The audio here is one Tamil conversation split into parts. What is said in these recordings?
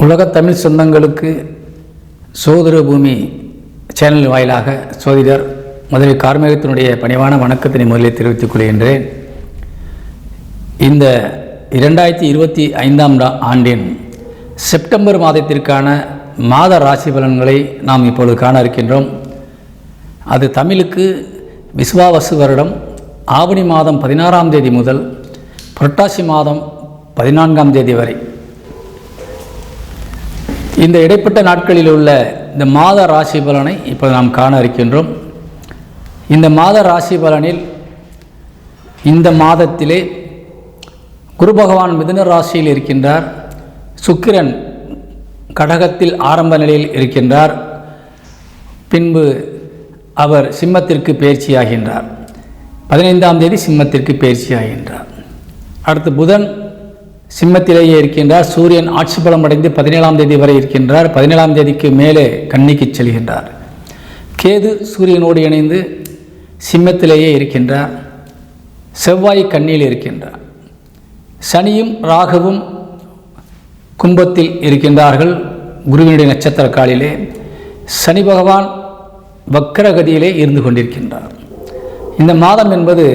உலகத் தமிழ் சொந்தங்களுக்கு சோதர பூமி சேனல் வாயிலாக சோதிடர் முதலில் கார்மேகத்தினுடைய பணிவான வணக்கத்தினை முதலில் தெரிவித்துக் கொள்கின்றேன். இந்த இரண்டாயிரத்தி இருபத்தி ஐந்தாம் ஆண்டின் செப்டம்பர் மாதத்திற்கான மாத ராசி பலன்களை நாம் இப்பொழுது காண இருக்கின்றோம். அது தமிழுக்கு விஸ்வாவசு வருடம் ஆவணி மாதம் பதினாறாம் தேதி முதல் புரட்டாசி மாதம் பதினான்காம் தேதி வரை. இந்த இடைப்பட்ட நாட்களில் உள்ள இந்த மாத ராசி பலனை இப்போ நாம் காண இருக்கின்றோம். இந்த மாத ராசி பலனில் இந்த மாதத்திலே குரு பகவான் மிதுன ராசியில் இருக்கின்றார். சுக்கிரன் கடகத்தில் ஆரம்ப நிலையில் இருக்கின்றார். பின்பு அவர் சிம்மத்திற்கு பயிற்சியாகின்றார். பதினைந்தாம் தேதி சிம்மத்திற்கு பயிற்சியாகின்றார். அடுத்து புதன் சிம்மத்திலேயே இருக்கின்றார். சூரியன் ஆட்சி பலம் அடைந்து பதினேழாம் தேதி வரை இருக்கின்றார். பதினேழாம் தேதிக்கு மேலே கன்னிக்கு செல்கின்றார். கேது சூரியனோடு இணைந்து சிம்மத்திலேயே இருக்கின்றார். செவ்வாய் கண்ணியில் இருக்கின்றார். சனியும் ராகுவும் கும்பத்தில் இருக்கின்றார்கள். குருவினுடைய நட்சத்திர காலிலே சனி பகவான் வக்கரகதியிலே இருந்து கொண்டிருக்கின்றார். இந்த மாதம் என்பது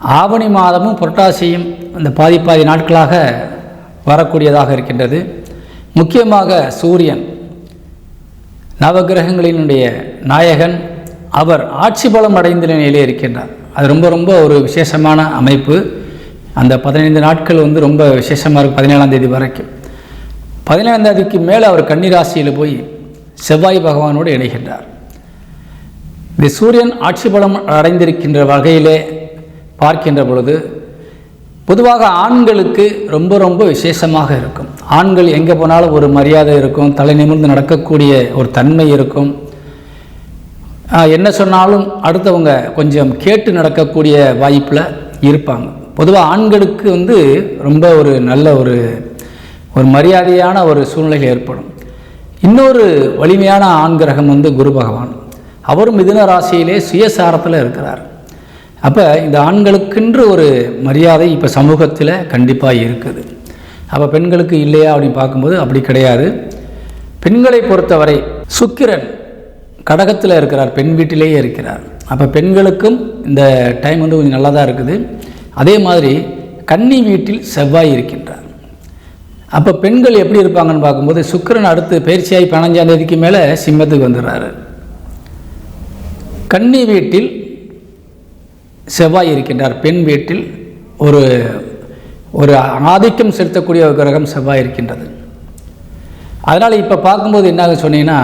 ஆவணி மாதமும் புரட்டாசியும் அந்த பாதி பாதி நாட்களாக வரக்கூடியதாக இருக்கின்றது. முக்கியமாக சூரியன் நவகிரகங்களினுடைய நாயகன் அவர் ஆட்சி பலம் அடைந்த நிலையிலே இருக்கின்றார். அது ரொம்ப ரொம்ப ஒரு விசேஷமான அமைப்பு. அந்த பதினைந்து நாட்கள் வந்து ரொம்ப விசேஷமாக இருக்கும் பதினேழாம் தேதி வரைக்கும். பதினேழாம் தேதிக்கு மேலே அவர் கன்னிராசியில் போய் செவ்வாய் பகவானோடு இணைகின்றார். இந்த சூரியன் ஆட்சி பலம் அடைந்திருக்கின்ற வகையிலே பார்க்கின்ற பொழுது பொதுவாக ஆண்களுக்கு ரொம்ப ரொம்ப விசேஷமாக இருக்கும். ஆண்கள் எங்கே போனாலும் ஒரு மரியாதை இருக்கும் தலை நிமிர்ந்து நடக்கக்கூடிய ஒரு தன்மை இருக்கும். என்ன சொன்னாலும் அடுத்தவங்க கொஞ்சம் கேட்டு நடக்கக்கூடிய வாய்ப்பில் இருப்பாங்க. பொதுவாக ஆண்களுக்கு வந்து ரொம்ப ஒரு நல்ல ஒரு ஒரு மரியாதையான ஒரு சூழ்நிலை ஏற்படும். இன்னொரு வலிமையான ஆண் கிரகம் வந்து குரு பகவான். அவரும் மிதுன ராசியிலே சுயசாரத்தில் இருக்கிறார். அப்போ இந்த ஆண்களுக்கென்று ஒரு மரியாதை இப்போ சமூகத்தில் கண்டிப்பாக இருக்குது. அப்போ பெண்களுக்கு இல்லையா அப்படின்னு பார்க்கும்போது அப்படி கிடையாது. பெண்களை பொறுத்தவரை சுக்கிரன் கடகத்தில் இருக்கிறார் பெண் வீட்டிலேயே இருக்கிறார். அப்போ பெண்களுக்கும் இந்த டைம் வந்து கொஞ்சம் நல்லா தான் இருக்குது. அதே மாதிரி கன்னி வீட்டில் செவ்வாய் இருக்கின்றார். அப்போ பெண்கள் எப்படி இருப்பாங்கன்னு பார்க்கும்போது சுக்கிரன் அடுத்து பயிற்சியாகி பதினஞ்சாம் தேதிக்கு மேலே சிம்மத்துக்கு வந்துடுறாரு. கன்னி வீட்டில் செவ்வாய் இருக்கின்றார். பெண் வீட்டில் ஒரு ஒரு ஆதிக்கம் செலுத்தக்கூடிய ஒரு கிரகம் செவ்வாய் இருக்கின்றது. அதனால் இப்போ பார்க்கும்போது என்னாக சொன்னீங்கன்னா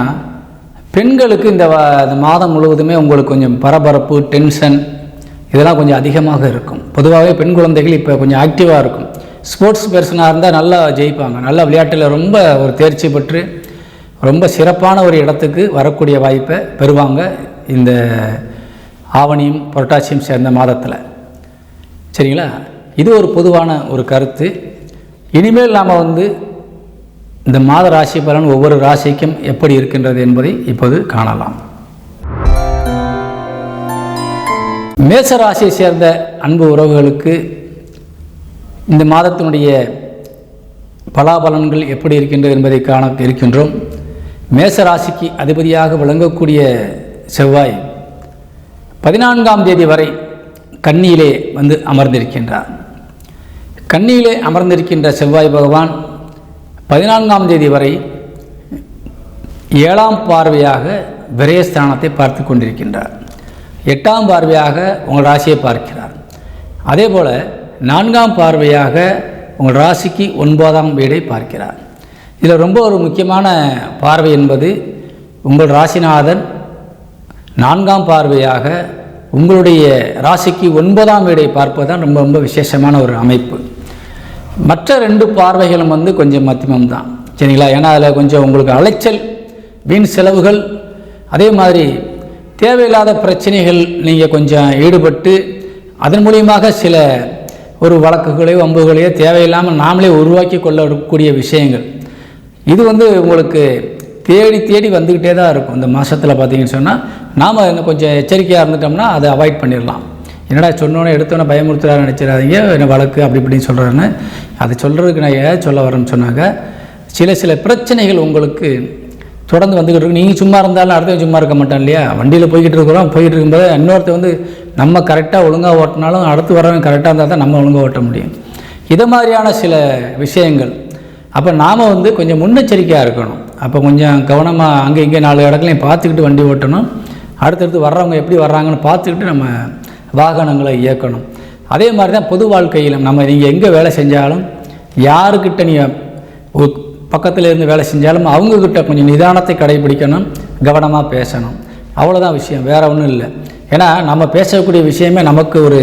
பெண்களுக்கு இந்த இந்த மாதம் முழுவதுமே உங்களுக்கு கொஞ்சம் பரபரப்பு டென்ஷன் இதெல்லாம் கொஞ்சம் அதிகமாக இருக்கும். பொதுவாகவே பெண் குழந்தைகள் இப்போ கொஞ்சம் ஆக்டிவாக இருக்கும். ஸ்போர்ட்ஸ் பர்சனாக இருந்தால் நல்லா ஜெயிப்பாங்க. நல்லா விளையாட்டில் ரொம்ப ஒரு தேர்ச்சி பெற்று ரொம்ப சிறப்பான ஒரு இடத்துக்கு வரக்கூடிய வாய்ப்பை பெறுவாங்க இந்த ஆவணியும் புரட்டாசியும் சேர்ந்த மாதத்தில். சரிங்களா? இது ஒரு பொதுவான ஒரு கருத்து. இனிமேல் நாம் வந்து இந்த மாத ராசி பலன் ஒவ்வொரு ராசிக்கும் எப்படி இருக்கின்றது என்பதை இப்போது காணலாம். மேச ராசியை சேர்ந்த அன்பு உறவுகளுக்கு இந்த மாதத்தினுடைய பலாபலன்கள் எப்படி இருக்கின்றது என்பதை காண இருக்கின்றோம். மேச ராசிக்கு அதிபதியாக விளங்கக்கூடிய செவ்வாய் பதினான்காம் தேதி வரை கன்னியிலே வந்து அமர்ந்திருக்கின்றார். கன்னியிலே அமர்ந்திருக்கின்ற செவ்வாய் பகவான் பதினான்காம் தேதி வரை ஏழாம் பார்வையாக விரயஸ்தானத்தை பார்த்து கொண்டிருக்கின்றார். எட்டாம் பார்வையாக உங்கள் ராசியை பார்க்கிறார். அதே போல் நான்காம் பார்வையாக உங்கள் ராசிக்கு ஒன்பதாம் வீடை பார்க்கிறார். இதில் ரொம்ப ஒரு முக்கியமான பார்வை என்பது உங்கள் ராசிநாதன் நான்காம் பார்வையாக உங்களுடைய ராசிக்கு ஒன்பதாம் வீடை பார்ப்பதுதான் ரொம்ப ரொம்ப விசேஷமான ஒரு அமைப்பு. மற்ற ரெண்டு பார்வைகளும் வந்து கொஞ்சம் மத்தியமம் தான் சரிங்களா? ஏன்னா அதில் கொஞ்சம் உங்களுக்கு அலைச்சல் வீண் செலவுகள் அதே மாதிரி தேவையில்லாத பிரச்சனைகள் நீங்கள் கொஞ்சம் ஈடுபட்டு அதன் மூலியமாக சில ஒரு வழக்குகளையோ வம்புகளையோ தேவையில்லாமல் நாமளே உருவாக்கி கொள்ளக்கூடிய விஷயங்கள். இது வந்து உங்களுக்கு தேடி தேடி வந்துக்கிட்டே தான் இருக்கும். இந்த மாதத்தில் பார்த்தீங்கன்னு சொன்னால் நாம் இன்னும் கொஞ்சம் எச்சரிக்கையாக இருந்துட்டோம்னா அதை அவாய்ட் பண்ணிடலாம். என்னடா சொன்னோன்னே எடுத்தோன்னே பயமுறுத்துறாரு நினச்சிடாதீங்க என்ன வழக்கு அப்படி இப்படின்னு சொல்கிறாருன்னு அதை சொல்கிறதுக்கு நான் ஏன் சொல்ல வரேன்னு சொன்னாங்க. சில சில பிரச்சனைகள் உங்களுக்கு தொடர்ந்து வந்துக்கிட்டு இருக்கு. நீங்கள் சும்மா இருந்தாலும் அடுத்தவங்க சும்மா இருக்க மாட்டோம் இல்லையா? வண்டியில் போய்கிட்டு இருக்கிறோம் போய்கிட்டு இருக்கும்போது இன்னொருத்த வந்து நம்ம கரெக்டாக ஒழுங்காக ஓட்டினாலும் அடுத்து வரவங்க கரெக்டாக இருந்தால் தான் நம்ம ஒழுங்காக ஓட்ட முடியும். இதை மாதிரியான சில விஷயங்கள். அப்போ நாம் வந்து கொஞ்சம் முன்னெச்சரிக்கையாக இருக்கணும். அப்போ கொஞ்சம் கவனமாக அங்கே இங்கே நாலு இடங்களையும் பார்த்துக்கிட்டு வண்டி ஓட்டணும். அடுத்தடுத்து வர்றவங்க எப்படி வர்றாங்கன்னு பார்த்துக்கிட்டு நம்ம வாகனங்களை இயக்கணும். அதே மாதிரி தான் பொது வாழ்க்கையிலும் நம்ம நீங்கள் எங்கே வேலை செஞ்சாலும் யாருக்கிட்ட நீங்கள் பக்கத்தில் இருந்து வேலை செஞ்சாலும் அவங்கக்கிட்ட கொஞ்சம் நிதானத்தை கடைபிடிக்கணும் கவனமாக பேசணும். அவ்வளோதான் விஷயம் வேறு ஒன்றும் இல்லை. ஏன்னா நம்ம பேசக்கூடிய விஷயமே நமக்கு ஒரு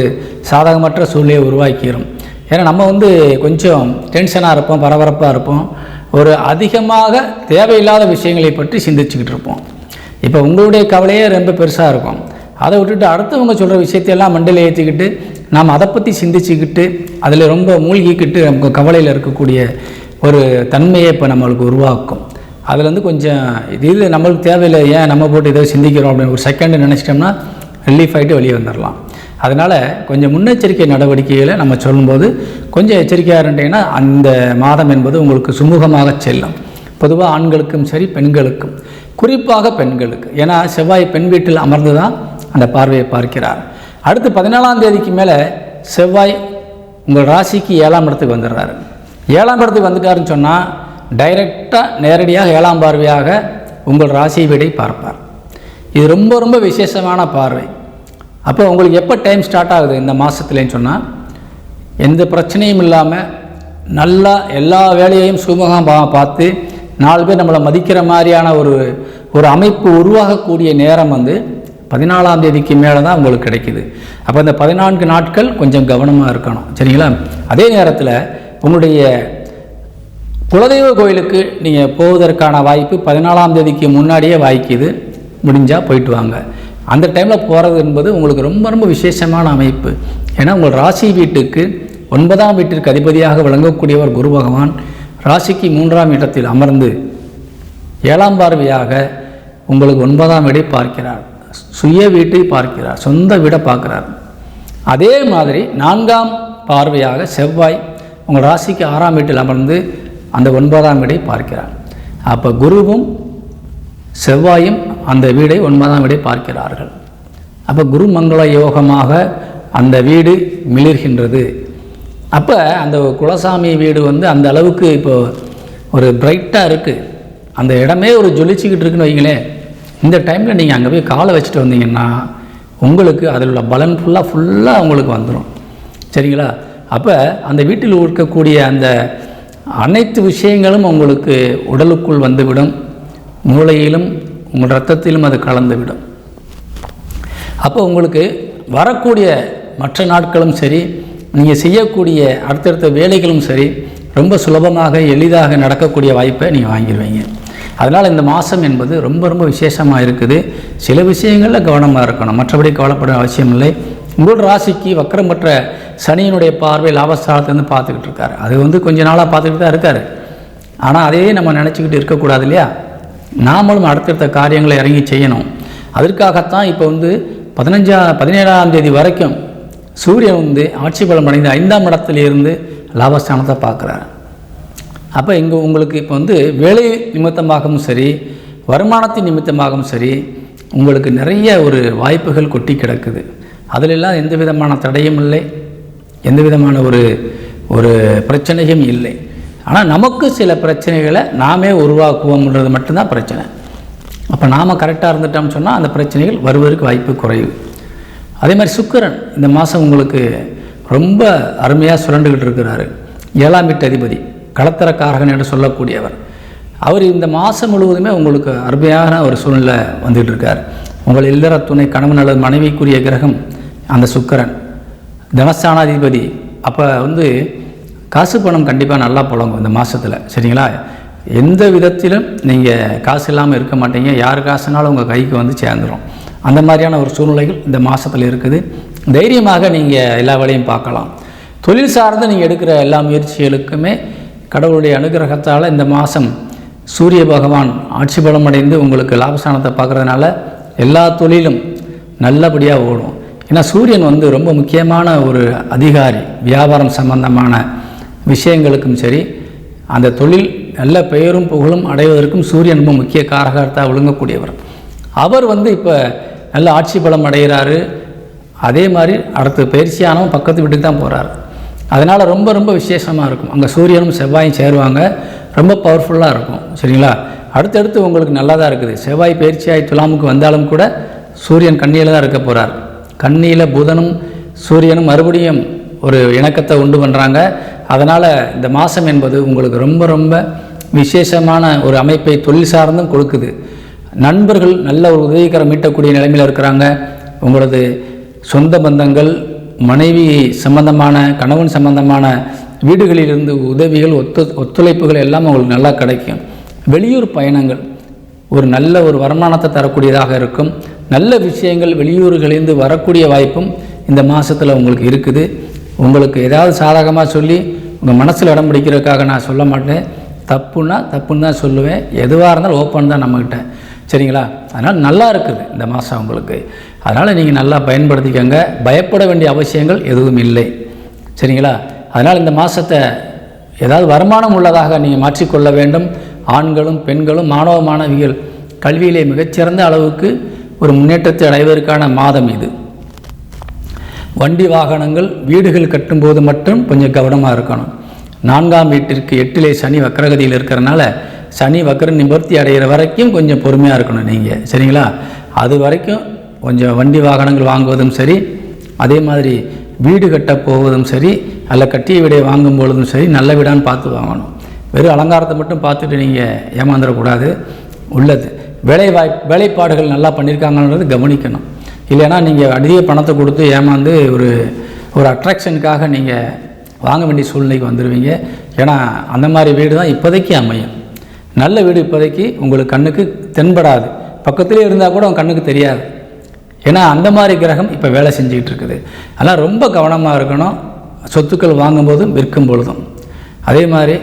சாதகமற்ற சூழ்நிலையை உருவாக்கிடும் ஏன்னா நம்ம வந்து கொஞ்சம் டென்ஷனாக இருப்போம் பரபரப்பாக இருப்போம். ஒரு அதிகமாக தேவையில்லாத விஷயங்களை பற்றி சிந்திச்சுக்கிட்டு இருப்போம். இப்போ உங்களுடைய கவலையே ரொம்ப பெருசாக இருக்கும். அதை விட்டுட்டு அடுத்தவங்க சொல்கிற விஷயத்தையெல்லாம் மண்டல ஏற்றிக்கிட்டு நாம் அதை பற்றி சிந்திச்சுக்கிட்டு அதில் ரொம்ப மூழ்கிக்கிட்டு நமக்கு கவலையில் இருக்கக்கூடிய ஒரு தன்மையை இப்போ நம்மளுக்கு உருவாக்கும். அதுலேருந்து கொஞ்சம் இது இது நம்மளுக்கு தேவையில்லை ஏன் நம்ம போட்டு ஏதோ சிந்திக்கிறோம் அப்படின்னு ஒரு செகண்டு நினச்சிட்டோம்னா ரிலீஃப் ஆகிட்டு வெளியே வந்துடலாம் அதனால் கொஞ்சம் முன்னெச்சரிக்கை நடவடிக்கைகளை நம்ம சொல்லும்போது கொஞ்சம் எச்சரிக்கையாக இருந்தீங்கன்னா அந்த மாதம் என்பது உங்களுக்கு சுமூகமாக செல்லும். பொதுவாக ஆண்களுக்கும் சரி பெண்களுக்கும். குறிப்பாக பெண்களுக்கு. ஏன்னா செவ்வாய் பெண் வீட்டில் அமர்ந்து தான் அந்த பார்வையை பார்க்கிறார். அடுத்து பதினாலாம் தேதிக்கு மேலே செவ்வாய் உங்கள் ராசிக்கு ஏழாம் இடத்துக்கு வந்துடுறாரு. ஏழாம் இடத்துக்கு வந்துட்டாருன்னு சொன்னால் டைரெக்டாக நேரடியாக ஏழாம் பார்வையாக உங்கள் ராசி வீடை பார்ப்பார். இது ரொம்ப ரொம்ப விசேஷமான பார்வை. அப்போ உங்களுக்கு எப்போ டைம் ஸ்டார்ட் ஆகுது இந்த மாதத்துலேன்னு சொன்னால் எந்த பிரச்சனையும் இல்லாமல் நல்லா எல்லா வேலையையும் சுமூகம் பா பார்த்து நாலு பேர் நம்மளை மதிக்கிற மாதிரியான ஒரு ஒரு அமைப்பு உருவாகக்கூடிய நேரம் வந்து பதினாலாம் தேதிக்கு மேலே தான் உங்களுக்கு கிடைக்குது. அப்போ இந்த பதினான்கு நாட்கள் கொஞ்சம் கவனமாக இருக்கணும். சரிங்களா? அதே நேரத்தில் உங்களுடைய குலதெய்வ கோயிலுக்கு நீங்கள் போவதற்கான வாய்ப்பு பதினாலாம் தேதிக்கு முன்னாடியே வாய்க்குது. முடிஞ்சால் போயிட்டு வாங்க. அந்த டைமில் போகிறது என்பது உங்களுக்கு ரொம்ப ரொம்ப விசேஷமான அமைப்பு. ஏன்னா உங்கள் ராசி வீட்டுக்கு ஒன்பதாம் வீட்டிற்கு அதிபதியாக விளங்கக்கூடியவர் குரு பகவான். ராசிக்கு மூன்றாம் இடத்தில் அமர்ந்து ஏழாம் பார்வையாக உங்களுக்கு ஒன்பதாம் வீடை பார்க்கிறார். சுய வீட்டை பார்க்கிறார். சொந்த வீடை பார்க்கிறார். அதே மாதிரி நான்காம் பார்வையாக செவ்வாய் உங்கள் ராசிக்கு ஆறாம் வீட்டில் அமர்ந்து அந்த ஒன்பதாம் வீடை பார்க்கிறார். அப்போ குருவும் செவ்வாயும் அந்த வீடை ஒன்பதாம் வீடை பார்க்கிறார்கள். அப்போ குரு மங்கள யோகமாக அந்த வீடு மிளிர்கின்றது. அப்போ அந்த குலசாமி வீடு வந்து அந்த அளவுக்கு இப்போ ஒரு பிரைட்டாக இருக்குது அந்த இடமே ஒரு ஜொலிச்சுக்கிட்டு இருக்குன்னு வைங்களேன் இந்த டைமில் நீங்கள் அங்கே போய் காலை வச்சுட்டு வந்தீங்கன்னா உங்களுக்கு அதில் உள்ள பலன் ஃபுல்லாக ஃபுல்லாக உங்களுக்கு வந்துடும் சரிங்களா? அப்போ அந்த வீட்டில் இருக்கக்கூடிய அந்த அனைத்து விஷயங்களும் உங்களுக்கு உடலுக்குள் வந்துவிடும். மூளையிலும் உங்கள் ரத்தத்திலும் அது கலந்துவிடும். அப்போ உங்களுக்கு வரக்கூடிய மற்ற நாட்களும் சரி நீங்கள் செய்யக்கூடிய அடுத்தடுத்த வேலைகளும் சரி ரொம்ப சுலபமாக எளிதாக நடக்கக்கூடிய வாய்ப்பை நீங்கள் வாங்கிடுவீங்க அதனால் இந்த மாதம் என்பது ரொம்ப ரொம்ப விசேஷமாக இருக்குது. சில விஷயங்களில் கவனமாக இருக்கணும். மற்றபடி கவலைப்பட அவசியம் இல்லை. உங்களோட ராசிக்கு வக்கரமற்ற சனியினுடைய பார்வை லாபஸ்தானத்துலேருந்து பார்த்துக்கிட்டு இருக்காரு. அது வந்து கொஞ்ச நாளாக பார்த்துக்கிட்டு தான் இருக்கார். ஆனால் அதையே நம்ம நினச்சிக்கிட்டு இருக்கக்கூடாது இல்லையா? நாமளும் அடுத்தடுத்த காரியங்களை இறங்கி செய்யணும். அதற்காகத்தான் இப்போ வந்து பதினஞ்சா பதினேழாம் தேதி வரைக்கும் சூரியன் வந்து ஆட்சி பலம் அடைந்த ஐந்தாம் இடத்திலிருந்து லாபஸ்தானத்தை பார்க்குறாரு. அப்போ இங்கே உங்களுக்கு இப்போ வந்து வேலை நிமித்தமாகவும் சரி வருமானத்தின் நிமித்தமாகவும் சரி உங்களுக்கு நிறைய ஒரு வாய்ப்புகள் கொட்டி கிடக்குது. அதிலெல்லாம் எந்த விதமான தடையும் இல்லை. எந்த விதமான ஒரு ஒரு பிரச்சனையும் இல்லை. ஆனால் நமக்கு சில பிரச்சனைகளை நாமே உருவாக்குவோம்ன்றது மட்டும்தான் பிரச்சனை. அப்போ நாம் கரெக்டாக இருந்துட்டோம்னு சொன்னால் அந்த பிரச்சனைகள் வருவதற்கு வாய்ப்பு குறைவு. அதே மாதிரி சுக்கரன் இந்த மாதம் உங்களுக்கு ரொம்ப அருமையாக சுரண்டுக்கிட்டு இருக்கிறாரு. ஏழாம் வீட்டு அதிபதி களத்திரக்காரகன் என்று சொல்லக்கூடியவர். அவர் இந்த மாதம் முழுவதுமே உங்களுக்கு அருமையான ஒரு சூழ்நிலை வந்துகிட்டு இருக்கார். உங்கள் இல்லற துணை கணவன் அல்லது மனைவிக்குரிய கிரகம் அந்த சுக்கரன். தனஸ்தானாதிபதி. அப்போ வந்து காசு பணம் கண்டிப்பாக நல்லா புழங்கும் இந்த மாதத்தில் சரிங்களா? எந்த விதத்திலும் நீங்கள் காசு இல்லாமல் இருக்க மாட்டீங்க. யார் காசுனாலும் உங்கள் கைக்கு வந்து சேர்ந்துடும் அந்த மாதிரியான ஒரு சூழ்நிலைகள் இந்த மாதத்தில் இருக்குது. தைரியமாக நீங்கள் எல்லா வேலையும் பார்க்கலாம். தொழில் சார்ந்து நீங்கள் எடுக்கிற எல்லா முயற்சிகளுக்குமே கடவுளுடைய அனுகிரகத்தால் இந்த மாதம் சூரிய பகவான் ஆட்சி பலம் அடைந்து உங்களுக்கு லாபஸ்தானத்தை பார்க்குறதுனால எல்லா தொழிலும் நல்லபடியாக ஓடும். ஏன்னா சூரியன் வந்து ரொம்ப முக்கியமான ஒரு அதிகாரி வியாபாரம் சம்பந்தமான விஷயங்களுக்கும் சரி அந்த தொழில் நல்ல பெயரும் புகழும் அடைவதற்கும் சூரியன் ரொம்ப முக்கிய காரகர்த்தாக விழுங்கக்கூடியவர் அவர் வந்து இப்போ நல்ல ஆட்சி பலம் அடைகிறாரு. அதே மாதிரி அடுத்த பயிற்சியானவன் பக்கத்து வீட்டுக்கு தான் போகிறாரு அதனால் ரொம்ப ரொம்ப விசேஷமாக இருக்கும். அங்கே சூரியனும் செவ்வாயும் சேருவாங்க. ரொம்ப பவர்ஃபுல்லாக இருக்கும். சரிங்களா? அடுத்தடுத்து உங்களுக்கு நல்லா தான் இருக்குது. செவ்வாய் பயிற்சியாய் துலாமுக்கு வந்தாலும் கூட சூரியன் கண்ணியில் தான் இருக்க போகிறார் கண்ணியில் புதனும் சூரியனும் மறுபடியும் ஒரு இணக்கத்தை உண்டு பண்ணுறாங்க அதனால் இந்த மாதம் என்பது உங்களுக்கு ரொம்ப ரொம்ப விசேஷமான ஒரு அமைப்பை தொழில் சார்ந்தும் கொடுக்குது. நண்பர்கள் நல்ல ஒரு உதவிகரம் மீட்டக்கூடிய நிலைமையில் இருக்கிறாங்க. உங்களது சொந்த பந்தங்கள் மனைவி சம்பந்தமான கணவன் சம்பந்தமான வீடுகளிலிருந்து உதவிகள் ஒத்து ஒத்துழைப்புகள் எல்லாம் உங்களுக்கு நல்லா கிடைக்கும். வெளியூர் பயணங்கள் ஒரு நல்ல ஒரு வருமானத்தை தரக்கூடியதாக இருக்கும். நல்ல விஷயங்கள் வெளியூர்களிலிருந்து வரக்கூடிய வாய்ப்பும் இந்த மாதத்தில் உங்களுக்கு இருக்குது. உங்களுக்கு ஏதாவது சாதகமாக சொல்லி உங்கள் மனசில் இடம் பிடிக்கிறதுக்காக நான் சொல்ல மாட்டேன். தப்புன்னா தப்புன்னு தான் சொல்லுவேன். எதுவாக இருந்தாலும் ஓப்பன் தான் நம்மக்கிட்ட சரிங்களா? அதனால் நல்லா இருக்குது இந்த மாதம் உங்களுக்கு. அதனால் நீங்கள் நல்லா பயன்படுத்திக்கங்க. பயப்பட வேண்டிய அவசியங்கள் எதுவும் இல்லை. சரிங்களா? அதனால் இந்த மாதத்தை ஏதாவது வருமானம் உள்ளதாக நீங்கள் மாற்றிக்கொள்ள வேண்டும். ஆண்களும் பெண்களும் மாணவ மாணவிகள் கல்வியிலே மிகச்சிறந்த அளவுக்கு ஒரு முன்னேற்றத்தை அடைவதற்கான மாதம் இது. வண்டி வாகனங்கள் வீடுகள் கட்டும்போது மட்டும் கொஞ்சம் கவனமாக இருக்கணும். நான்காம் வீட்டிற்கு எட்டிலே சனி வக்கரகதியில் இருக்கிறனால சனி வக்கர நிவர்த்தி அடைகிற வரைக்கும் கொஞ்சம் பொறுமையாக இருக்கணும் நீங்கள் சரிங்களா? அது வரைக்கும் கொஞ்சம் வண்டி வாகனங்கள் வாங்குவதும் சரி அதே மாதிரி வீடு கட்ட போவதும் சரி அல்ல கட்டிய வீடை வாங்கும் பொழுதும் சரி நல்ல வீடான்னு பார்த்து வாங்கணும். வெறும் அலங்காரத்தை மட்டும் பார்த்துட்டு நீங்கள் ஏமாந்துடக்கூடாது உள்ளது. வேலை வாய் வேலைப்பாடுகள் நல்லா பண்ணியிருக்காங்கன்றது கவனிக்கணும். இல்லைன்னா நீங்கள் அதிக பணத்தை கொடுத்து ஏமாந்து ஒரு ஒரு அட்ராக்ஷனுக்காக நீங்கள் வாங்க வேண்டிய சூழ்நிலைக்கு வந்துடுவீங்க ஏன்னா அந்த மாதிரி வீடு தான் இப்போதைக்கு அமையும். நல்ல வீடு இப்போதைக்கு உங்களுக்கு கண்ணுக்கு தென்படாது. பக்கத்துலேயே இருந்தால் கூட உங்கள் கண்ணுக்கு தெரியாது. ஏன்னா அந்த மாதிரி கிரகம் இப்போ வேலை செஞ்சுக்கிட்டு இருக்குது. அதனால் ரொம்ப கவனமாக இருக்கணும். சொத்துக்கள் வாங்கும்போதும் விற்கும் பொழுதும். அதே மாதிரி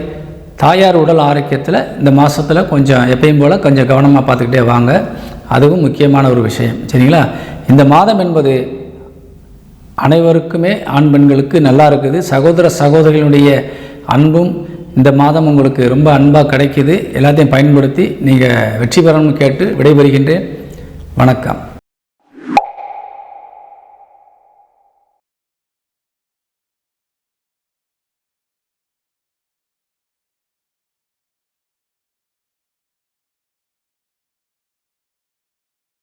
தாயார் உடல் ஆரோக்கியத்தில் இந்த மாதத்தில் கொஞ்சம் எப்பயும் போல் கொஞ்சம் கவனமாக பார்த்துக்கிட்டே வாங்க. அதுவும் முக்கியமான ஒரு விஷயம். சரிங்களா? இந்த மாதம் என்பது அனைவருக்குமே ஆண் பெண்களுக்கு நல்லா இருக்குது. சகோதர சகோதரிகளுடைய அன்பும் இந்த மாதம் உங்களுக்கு ரொம்ப அன்பாக கிடைக்குது. எல்லாத்தையும் பயன்படுத்தி நீங்கள் வெற்றி பெறணும்னு கேட்டு விடைபெறுகின்றேன். வணக்கம்.